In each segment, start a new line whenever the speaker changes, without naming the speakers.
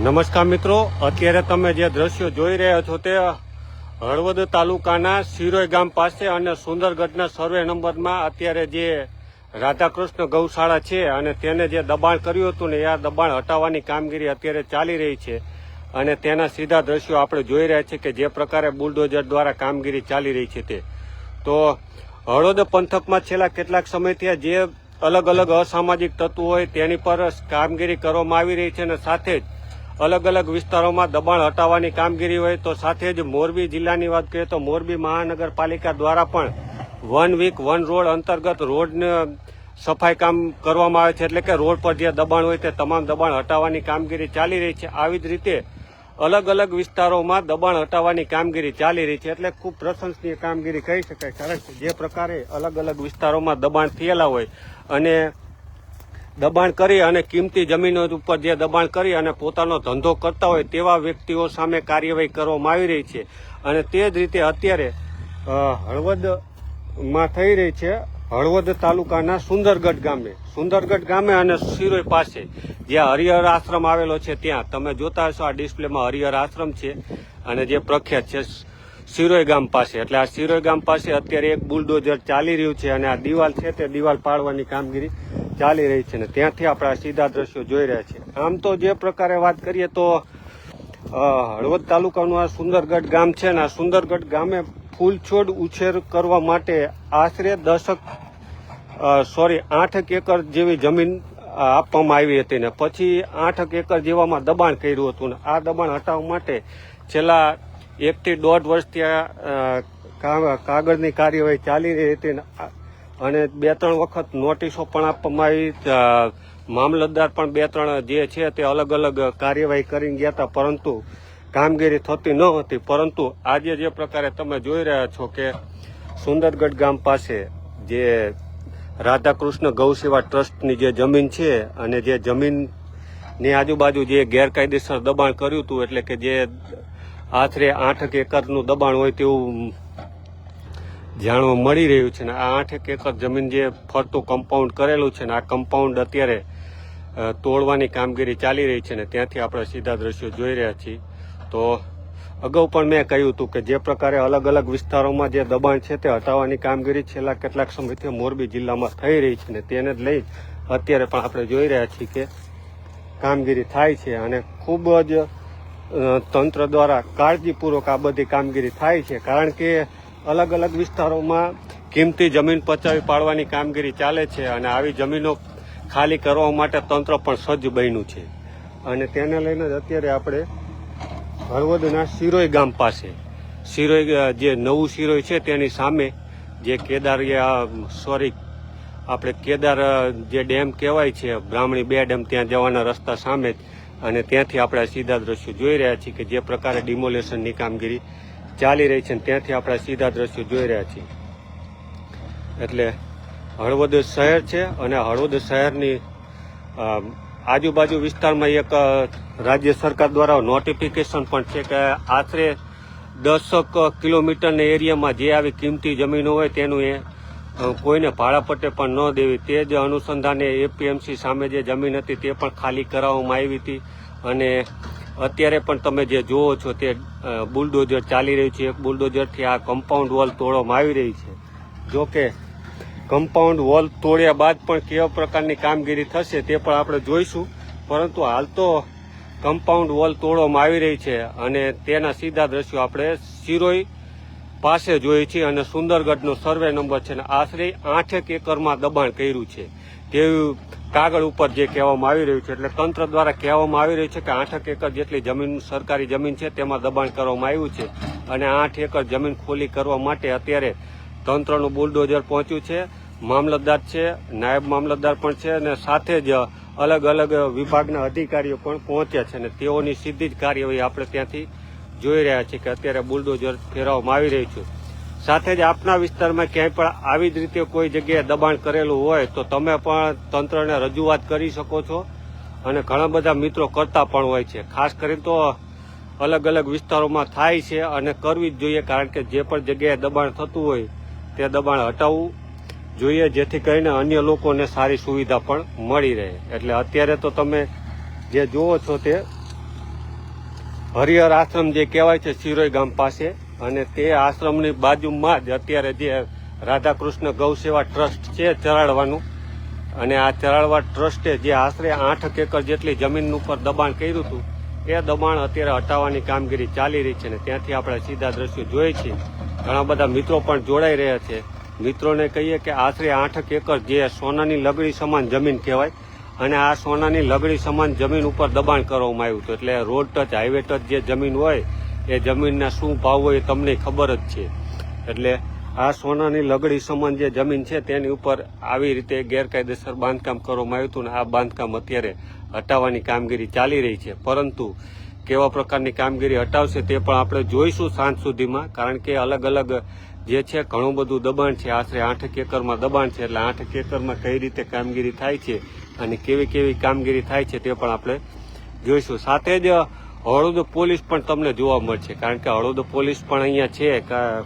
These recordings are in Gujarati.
નમસ્કાર મિત્રો, અત્યારે તમે જે દ્રશ્યો જોઈ રહ્યા છો તે હળવદ તાલુકાના સિરોઈ ગામ પાસે અને સુંદરગઢના સર્વે નંબરમાં અત્યારે જે રાધાકૃષ્ણ ગૌશાળા છે અને તેને જે દબાણ કર્યું હતું ને, એ દબાણ હટાવવાની કામગીરી અત્યારે ચાલી રહી છે. અને તેના સીધા દ્રશ્યો આપણે જોઈ રહ્યા છીએ કે જે પ્રકારે બુલડોઝર દ્વારા કામગીરી ચાલી રહી છે તે. તો હળવદ પંથકમાં છેલ્લા કેટલાક સમયથી જે અલગ અલગ અસામાજિક તત્વો હોય તેની પર કામગીરી કરવામાં આવી રહી છે અને સાથે જ અલગ અલગ વિસ્તારોમાં દબાણ હટાવવાની કામગીરી હોય તો સાથે જ મોરબી જિલ્લાની વાત કરીએ તો મોરબી મહાનગરપાલિકા દ્વારા પણ વન વીક, વન રોડ અંતર્ગત રોડને સફાઈ કામ કરવામાં આવે છે. એટલે કે રોડ પર જે દબાણ હોય તે તમામ દબાણ હટાવવાની કામગીરી ચાલી રહી છે. આવી જ રીતે અલગ અલગ વિસ્તારોમાં દબાણ હટાવવાની કામગીરી ચાલી રહી છે. એટલે ખૂબ પ્રશંસનીય કામગીરી કહી શકાય. કારણ કે જે પ્રકારે અલગ અલગ વિસ્તારોમાં દબાણ થયેલા હોય અને દબાણ કરી અને કિંમતી જમીનો ઉપર જે દબાણ કરી અને પોતાનો ધંધો કરતા હોય તેવા વ્યક્તિઓ સામે કાર્યવાહી કરવામાં આવી રહી છે. અને તે જ રીતે અત્યારે હળવદમાં થઈ રહી છે હળવદ તાલુકાના સુંદરગઢ ગામે. સુંદરગઢ ગામે અને શિરોઈ પાસે, જ્યાં હરિહર આશ્રમ આવેલો છે ત્યાં. તમે જોતા હશો આ ડિસ્પ્લેમાં હરિહર આશ્રમ છે અને જે પ્રખ્યાત છે શિરોઈ ગામ પાસે. એટલે આ શિરોઈ ગામ પાસે અત્યારે એક બુલડોઝર ચાલી રહ્યું છે અને આ દિવાલ છે તે દિવાલ પાડવાની કામગીરી ચાલી રહી છે ને ત્યાંથી આપણે સીધા દ્રશ્યો જોઈ રહ્યા છીએ આમ તો જે પ્રકારે વાત કરીએ તો હળવદ તાલુકાનું આ સુંદરગઢ ગામ છે ને આ સુંદરગઢ ગામે ફૂલ છોડ ઉછેર કરવા માટે આશરે દશક સોરી, આઠક એકર જેવી જમીન આપવામાં આવી હતી ને પછી આઠક એકર જેવામાં દબાણ કર્યું હતું ને આ દબાણ હટાવવા માટે છેલ્લા એકથી દોઢ વર્ષથી આ કાગળની કાર્યવાહી ચાલી રહી હતી અને બે ત્રણ વખત નોટિસો પણ આપવામાં આવી. મામલતદાર પણ બે ત્રણ જે છે તે અલગ અલગ કાર્યવાહી કરીને ગયા હતા, પરંતુ કામગીરી થતી ન હતી. પરંતુ આજે જે પ્રકારે તમે જોઈ રહ્યા છો કે સુંદરગઢ ગામ પાસે જે રાધાકૃષ્ણ ગૌસેવા ટ્રસ્ટની જે જમીન છે અને જે જમીનની આજુબાજુ જે ગેરકાયદેસર દબાણ કર્યું હતું, એટલે કે જે આશરે આઠ એકરનું દબાણ હોય તેવું જાણવા મળી રહ્યું છે ને આ આઠ એક એકર જમીન જે ફરતું કમ્પાઉન્ડ કરેલું છે ને, આ કમ્પાઉન્ડ અત્યારે તોડવાની કામગીરી ચાલી રહી છે ને, ત્યાંથી આપણે સીધા દ્રશ્યો જોઈ રહ્યા છીએ. તો અગાઉ પણ મેં કહ્યું હતું કે જે પ્રકારે અલગ અલગ વિસ્તારોમાં જે દબાણ છે તે હટાવવાની કામગીરી છેલ્લા કેટલાક સમયથી મોરબી જિલ્લામાં થઈ રહી છે ને, તેને જ લઈ અત્યારે પણ આપણે જોઈ રહ્યા છીએ કે કામગીરી થાય છે અને ખૂબ જ તંત્ર દ્વારા કાળજીપૂર્વક આ બધી કામગીરી થાય છે. કારણ કે અલગ અલગ વિસ્તારોમાં કિંમતી જમીન પચાવી પાડવાની કામગીરી ચાલે છે અને આવી જમીનો ખાલી કરવા માટે તંત્ર પણ સજ્જ બન્યું છે. અને તેને લઈને જ અત્યારે આપણે હળવદના શિરોઈ ગામ પાસે, શિરોઈ જે નવું શિરોઈ છે તેની સામે જે કેદાર સોરી, આપણે કેદાર જે ડેમ કહેવાય છે, બ્રાહ્મણી બે ડેમ ત્યાં જવાના રસ્તા સામે જ. અને ત્યાંથી આપણે સીધા દ્રશ્યો જોઈ રહ્યા છીએ કે જે પ્રકારે ડિમોલેશનની કામગીરી ચાલી રહી છે અને ત્યાંથી આપણે સીધા દ્રશ્યો જોઈ રહ્યા છીએ. એટલે હળવદ શહેર છે અને હળવદ શહેરની આજુબાજુ વિસ્તારમાં એક રાજ્ય સરકાર દ્વારા નોટિફિકેશન પણ છે કે આશરે દસક કિલોમીટરના એરિયામાં જે આવી કિંમતી જમીનો હોય તેનું એ કોઈને ભાડાપટે પણ ન દેવી. તે જ અનુસંધાને એપીએમસી સામે જે જમીન હતી તે પણ ખાલી કરાવવામાં આવી હતી અને અત્યારે પણ તમે જે જુઓ છો તે બુલડોઝર ચાલી રહ્યું છે. એક બુલડોઝરથી આ કમ્પાઉન્ડ વોલ તોડવામાં આવી રહી છે. જો કે કમ્પાઉન્ડ વોલ તોડ્યા બાદ પણ કેવા પ્રકારની કામગીરી થશે તે પણ આપણે જોઈશું. પરંતુ હાલ તો કમ્પાઉન્ડ વોલ તોડવામાં આવી રહી છે અને તેના સીધા દ્રશ્યો આપણે સિરોઈ પાસે જોઈએ છીએ અને સુંદરગઢનો સર્વે નંબર છે અને આશરે આઠેક એકરમાં દબાણ કર્યું છે. તેવું કાગળ ઉપર જે કહેવામાં આવી રહ્યું છે, એટલે તંત્ર દ્વારા કહેવામાં આવી રહ્યું છે કે આઠ એકર જેટલી જમીન, સરકારી જમીન છે તેમાં દબાણ કરવામાં આવ્યું છે. અને આઠ એકર જમીન ખોલી કરવા માટે અત્યારે તંત્રનું બુલડોઝર પહોંચ્યું છે, મામલતદાર છે, નાયબ મામલતદાર પણ છે અને સાથે જ અલગ અલગ વિભાગના અધિકારીઓ પણ પહોંચ્યા છે અને તેઓની સીધી જ કાર્યવાહી આપણે ત્યાંથી જોઈ રહ્યા છીએ કે અત્યારે બુલડોઝર ફેરવવામાં આવી રહ્યું છે. સાથે જ આપના વિસ્તારમાં ક્યાંય પણ આવી જ રીતે કોઈ જગ્યાએ દબાણ કરેલું હોય તો તમે પણ તંત્રને રજૂઆત કરી શકો છો. અને ઘણા બધા મિત્રો કરતા પણ હોય છે. ખાસ કરીને તો અલગ અલગ વિસ્તારોમાં થાય છે અને કરવી જ જોઈએ કારણ કે જે પણ જગ્યાએ દબાણ થતું હોય તે દબાણ હટાવવું જોઈએ, જેથી કરીને અન્ય લોકોને સારી સુવિધા પણ મળી રહે. એટલે અત્યારે તો તમે જે જુઓ છો તે હરિહર આશ્રમ જે કહેવાય છે, શિરોઈ ગામ પાસે અને તે આશ્રમની બાજુમાં જ અત્યારે જે રાધાકૃષ્ણ ગૌ સેવા ટ્રસ્ટ છે ચરાડવાનું. અને આ ચરાડવા ટ્રસ્ટે જે આશરે આઠ એકર જેટલી જમીન ઉપર દબાણ કર્યું હતું, એ દબાણ અત્યારે હટાવવાની કામગીરી ચાલી રહી છે ને ત્યાંથી આપણે સીધા દ્રશ્યો જોઈએ છીએ. ઘણા બધા મિત્રો પણ જોડાઈ રહ્યા છે. મિત્રોને કહીએ કે આશરે આઠ એકર જે સોનાની લગડી સમાન જમીન કહેવાય, અને આ સોનાની લગડી સમાન જમીન ઉપર દબાણ કરવામાં આવ્યું હતું. એટલે રોડ ટચ, હાઈવે ટચ જે જમીન હોય એ જમીનના શું ભાવ હોય તમને ખબર જ છે. એટલે આ સોનાની લગડી સમાન જે જમીન છે તેની ઉપર આવી રીતે ગેરકાયદેસર બાંધકામ કરવામાં આવ્યું હતું ને આ બાંધકામ અત્યારે હટાવવાની કામગીરી ચાલી રહી છે. પરંતુ કેવા પ્રકારની કામગીરી હટાવશે તે પણ આપણે જોઈશું સાંજ સુધીમાં, કારણ કે અલગ અલગ જે છે ઘણું બધું દબાણ છે. આશરે આઠ એકરમાં દબાણ છે, એટલે આઠ એકરમાં કઈ રીતે કામગીરી થાય છે અને કેવી કેવી કામગીરી થાય છે તે પણ આપણે જોઈશું. સાથે જ હળવદ પોલીસ પણ તમને જોવા મળશે. કારણ કે હળવદ પોલીસ પણ અહીંયા છે.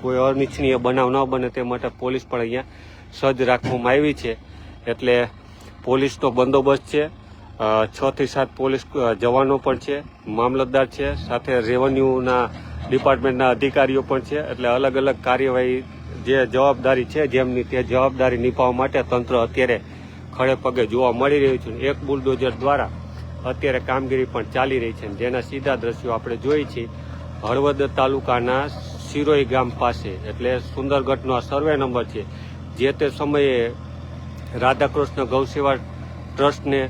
કોઈ અનિચ્છનીય બનાવ ન બને તે માટે પોલીસ પણ અહીંયા સજ્જ રાખવામાં આવી છે. એટલે પોલીસનો બંદોબસ્ત છે. છ થી સાત પોલીસ જવાનો પણ છે. મામલતદાર છે. સાથે રેવન્યુના ડિપાર્ટમેન્ટના અધિકારીઓ પણ છે. એટલે અલગ અલગ કાર્યવાહી જે જવાબદારી છે જેમની તે જવાબદારી નિભાવવા માટે તંત્ર અત્યારે ખડે પગે જોવા મળી રહ્યું છે. એક બુલડોઝર દ્વારા અત્યારે કામગીરી પણ ચાલી રહી છે જેના સીધા દ્રશ્યો આપણે જોઈ છીએ હળવદ તાલુકાના સિરોઈ ગામ પાસે. એટલે સુંદરગઢનો આ સર્વે નંબર છે. જે તે સમયે રાધાકૃષ્ણ ગૌસેવા ટ્રસ્ટને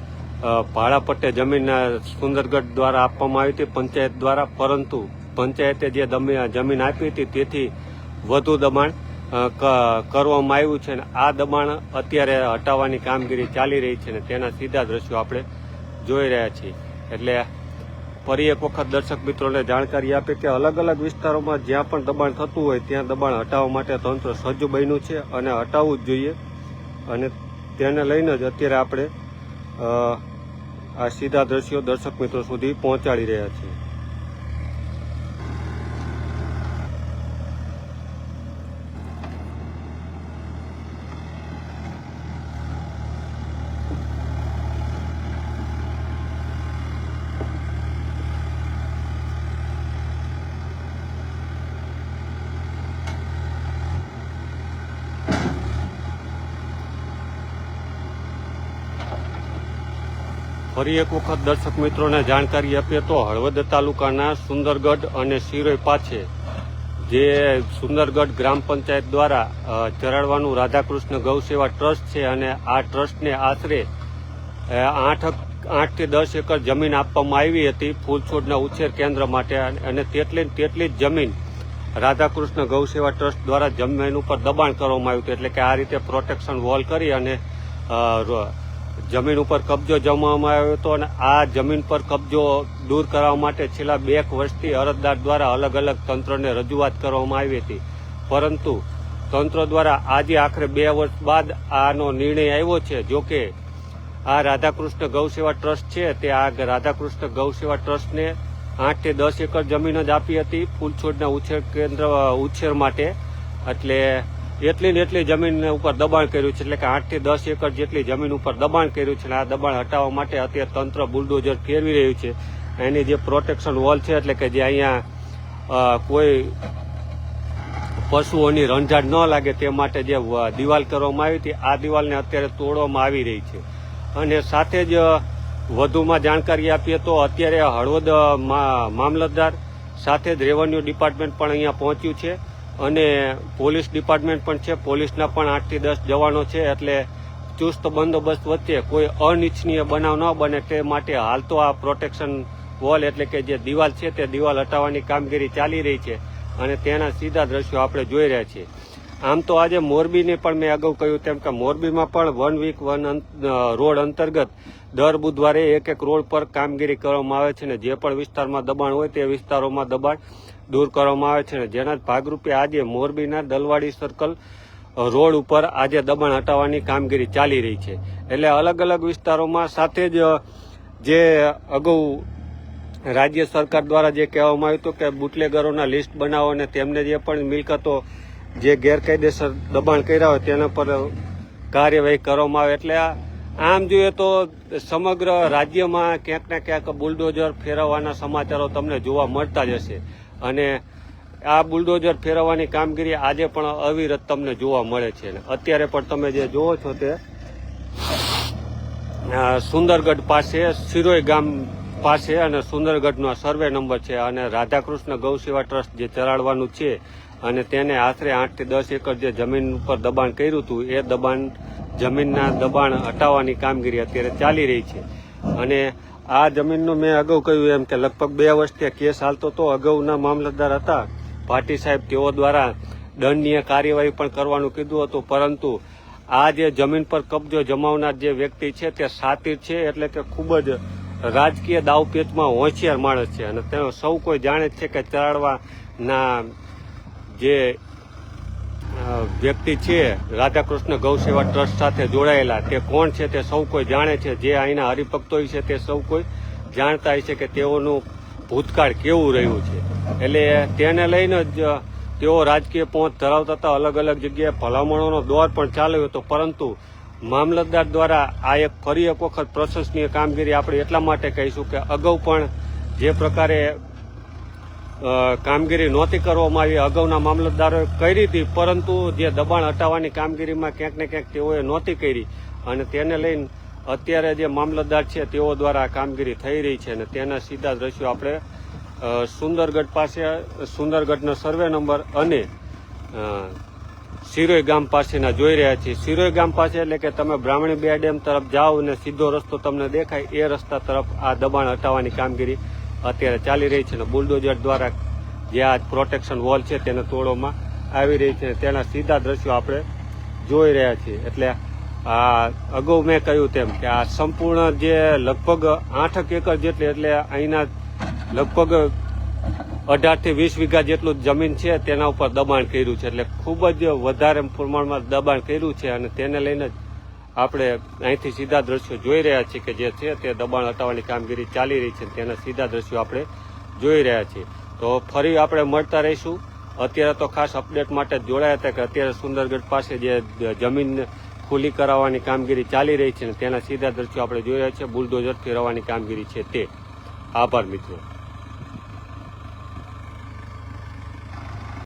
ભાડાપટ્ટે ભાડા પટ્ટે જમીન સુંદરગઢ દ્વારા આપવામાં આવી હતી, પંચાયત દ્વારા. પરંતુ પંચાયતે જે જમીન આપી હતી, તેથી વધુ દબાણ કરવામાં આવ્યું છે અને આ દબાણ અત્યારે હટાવવાની કામગીરી ચાલી રહી છે અને તેના સીધા દ્રશ્યો આપણે જોઈ રહ્યા છીએ. એટલે ફરી એક વખત દર્શક મિત્રોને જાણકારી આપે કે અલગ અલગ વિસ્તારોમાં જ્યાં પણ દબાણ થતું હોય ત્યાં દબાણ હટાવવા માટે તંત્ર સજ્જ બન્યું છે અને હટાવવું જ જોઈએ. અને તેને લઈને જ અત્યારે આપણે આ સીધા દ્રશ્યો દર્શક મિત્રો સુધી પહોંચાડી રહ્યા છીએ. ફરી એક વખત દર્શક મિત્રોને જાણકારી આપીએ તો હળવદ તાલુકાના સુંદરગઢ અને શિરોઈ પાછે, જે સુંદરગઢ ગ્રામ પંચાયત દ્વારા ચરાડવાનું રાધાકૃષ્ણ ગૌસેવા ટ્રસ્ટ છે અને આ ટ્રસ્ટને આશરે આઠ આઠથી દસ એકર જમીન આપવામાં આવી હતી ફૂલછોડના ઉછેર કેન્દ્ર માટે અને તેટલી તેટલી જ જમીન રાધાકૃષ્ણ ગૌસેવા ટ્રસ્ટ દ્વારા જમીન ઉપર દબાણ કરવામાં આવ્યું હતું. એટલે કે આ રીતે પ્રોટેક્શન વોલ કરી અને જમીન ઉપર કબજો જમાવવામાં આવ્યો હતો અને આ જમીન પર કબજો દૂર કરવા માટે છેલ્લા બે વર્ષથી અરજદાર દ્વારા અલગ અલગ તંત્રને રજૂઆત કરવામાં આવી હતી. પરંતુ તંત્ર દ્વારા આજે આખરે બે વર્ષ બાદ આનો નિર્ણય આવ્યો છે. જોકે આ રાધાકૃષ્ણ ગૌસેવા ટ્રસ્ટ છે તે આ રાધાકૃષ્ણ ગૌસેવા ટ્રસ્ટને આઠથી દસ એકર જમીન જ આપી હતી. ફૂલછોડના ઉછેર કેન્દ્ર, ઉછેર માટે. એટલે એટલી ને એટલી જમીન ઉપર દબાણ કર્યું છે. એટલે કે આઠથી દસ એકર જેટલી જમીન ઉપર દબાણ કર્યું છે. આ દબાણ હટાવવા માટે અત્યારે તંત્ર બુલડોઝર ફેરવી રહ્યું છે. એની જે પ્રોટેક્શન વોલ છે, એટલે કે જે અહીંયા કોઈ પશુઓની રંજાડ ન લાગે તે માટે જે દિવાલ કરવામાં આવી હતી, આ દિવાલને અત્યારે તોડવામાં આવી રહી છે. અને સાથે જ, વધુમાં જાણકારી આપીએ તો અત્યારે હળવદ મામલતદાર સાથે જ રેવન્યુ ડિપાર્ટમેન્ટ પણ અહીંયા પહોંચ્યું છે. અને પોલીસ ડિપાર્ટમેન્ટ પણ છે. પોલીસના પણ આઠથી દસ જવાનો છે, એટલે ચુસ્ત બંદોબસ્ત વચ્ચે કોઈ અનિચ્છનીય બનાવ ન બને તે માટે હાલ તો આ પ્રોટેક્શન વોલ એટલે કે જે દિવાલ છે તે દિવાલ હટાવવાની કામગીરી ચાલી રહી છે અને તેના સીધા દ્રશ્યો આપણે જોઈ રહ્યા છીએ. આમ તો આજે મોરબીને પણ મેં અગાઉ કહ્યું તેમ કે મોરબીમાં પણ વન વીક વન રોડ અંતર્ગત દર બુધવારે એક એક રોડ પર કામગીરી કરવામાં આવે છે ને જે પણ વિસ્તારમાં દબાણ હોય તે વિસ્તારોમાં દબાણ દૂર કરવામાં આવે છે જેના ભાગરૂપે આજે મોરબીના દલવાડી સર્કલ રોડ ઉપર આજે દબાણ હટાવવાની કામગીરી ચાલી રહી છે. એટલે અલગ અલગ વિસ્તારોમાં સાથે જ જે અગાઉ રાજ્ય સરકાર દ્વારા જે કહેવામાં આવ્યું હતું કે બુટલેગરોના લિસ્ટ બનાવો અને તેમને જે પણ મિલકતો જે ગેરકાયદેસર દબાણ કર્યા હોય તેના પર કાર્યવાહી કરવામાં આવે. એટલે આમ જોઈએ તો સમગ્ર રાજ્યમાં ક્યાંક ને ક્યાંક બુલડોઝર ફેરવવાના સમાચારો તમને જોવા મળતા જ હશે. અને આ બુલડોઝર ફેરવવાની કામગીરી આજે પણ અવિરત તમને જોવા મળે છે. અત્યારે પણ તમે જે જોવો છો તે સુંદરગઢ પાસે, સિરોઈ ગામ પાસે અને સુંદરગઢનો સર્વે નંબર છે અને રાધાકૃષ્ણ ગૌસેવા ટ્રસ્ટ જે ચલાડવાનું છે અને તેને આશરે આઠથી દસ એકર જે જમીન ઉપર દબાણ કર્યું હતું, એ દબાણ, જમીનના દબાણ હટાવવાની કામગીરી અત્યારે ચાલી રહી છે. અને આ જમીનનું મેં અગાઉ કહ્યું એમ કે લગભગ બે વર્ષથી કેસ હાલતો તો અગાઉના મામલતદાર હતા. ભાટી સાહેબ તેઓ દ્વારા દંડનીય કાર્યવાહી પણ કરવાનું કીધું હતું, પરંતુ આ જે જમીન પર કબજો જમાવનાર જે વ્યક્તિ છે તે સાતીર છે એટલે કે ખૂબ જ રાજકીય દાવપેચમાં હોશિયાર માણસ છે અને તેનો સૌ કોઈ જાણે છે કે ચરાડવાના જે વ્યક્તિ છે, રાધાકૃષ્ણ ગૌસેવા ટ્રસ્ટ સાથે જોડાયેલા, તે કોણ છે તે સૌ કોઈ જાણે છે, જે અહીંના હરિભક્તો છે તે સૌ કોઈ જાણતા છે કે તેઓનું ભૂતકાળ કેવું રહ્યું છે. એટલે તેને લઈને જ તેઓ રાજકીય પહોંચ ધરાવતા હતા, અલગ અલગ જગ્યાએ ભલામણોનો દોર પણ ચાલ્યો હતો, પરંતુ મામલતદાર દ્વારા આ એક ફરી એક વખત પ્રશંસનીય કામગીરી આપણે એટલા માટે કહીશું કે અગાઉ પણ જે પ્રકારે કામગીરી નહોતી કરવામાં આવી. અગાઉના મામલતદારોએ કરી હતી, પરંતુ જે દબાણ હટાવવાની કામગીરીમાં ક્યાંક ને ક્યાંક તેઓએ નહોતી કરી. અને તેને લઈને અત્યારે જે મામલતદાર છે, તેઓ દ્વારા આ કામગીરી થઈ રહી છે અને તેના સીધા દ્રશ્યો આપણે સુંદરગઢ પાસે, સુંદરગઢનો સર્વે નંબર અને સિરોઈ ગામ પાસેના જોઈ રહ્યા છીએ. સિરોઈ ગામ પાસે એટલે કે તમે બ્રાહ્મણી બે ડેમ તરફ જાઓ અને સીધો રસ્તો તમને દેખાય. એ રસ્તા તરફ આ દબાણ હટાવવાની કામગીરી અત્યારે ચાલી રહી છે અને બુલડોઝર દ્વારા જે આ પ્રોટેક્શન વોલ છે તેને તોડવામાં આવી રહી છે તેના સીધા દ્રશ્યો આપણે જોઈ રહ્યા છીએ. એટલે આ અગાઉ મેં કહ્યું તેમ કે આ સંપૂર્ણ જે લગભગ આઠક એકર જેટલી, એટલે અહીંના લગભગ અઢારથી વીસ વીઘા જેટલું જમીન છે તેના ઉપર દબાણ કર્યું છે. એટલે ખૂબ જ વધારે પ્રમાણમાં દબાણ કર્યું છે અને તેને લઈને આપણે અહીંથી સીધા દ્રશ્યો જોઈ રહ્યા છીએ કે જે છે તે દબાણ હટાવવાની કામગીરી ચાલી રહી છે તેના સીધા દ્રશ્યો આપણે જોઈ રહ્યા છીએ. તો ફરી આપણે મળતા રહીશું. અત્યારે તો ખાસ અપડેટ માટે જોડાયા હતા કે અત્યારે સુંદરગઢ પાસે જે જમીન ખુલ્લી કરાવવાની કામગીરી ચાલી રહી છે અને તેના સીધા દ્રશ્યો આપણે જોઈ રહ્યા છીએ. બુલડોઝર ફેરવવાની કામગીરી છે તે. આભાર મિત્રો.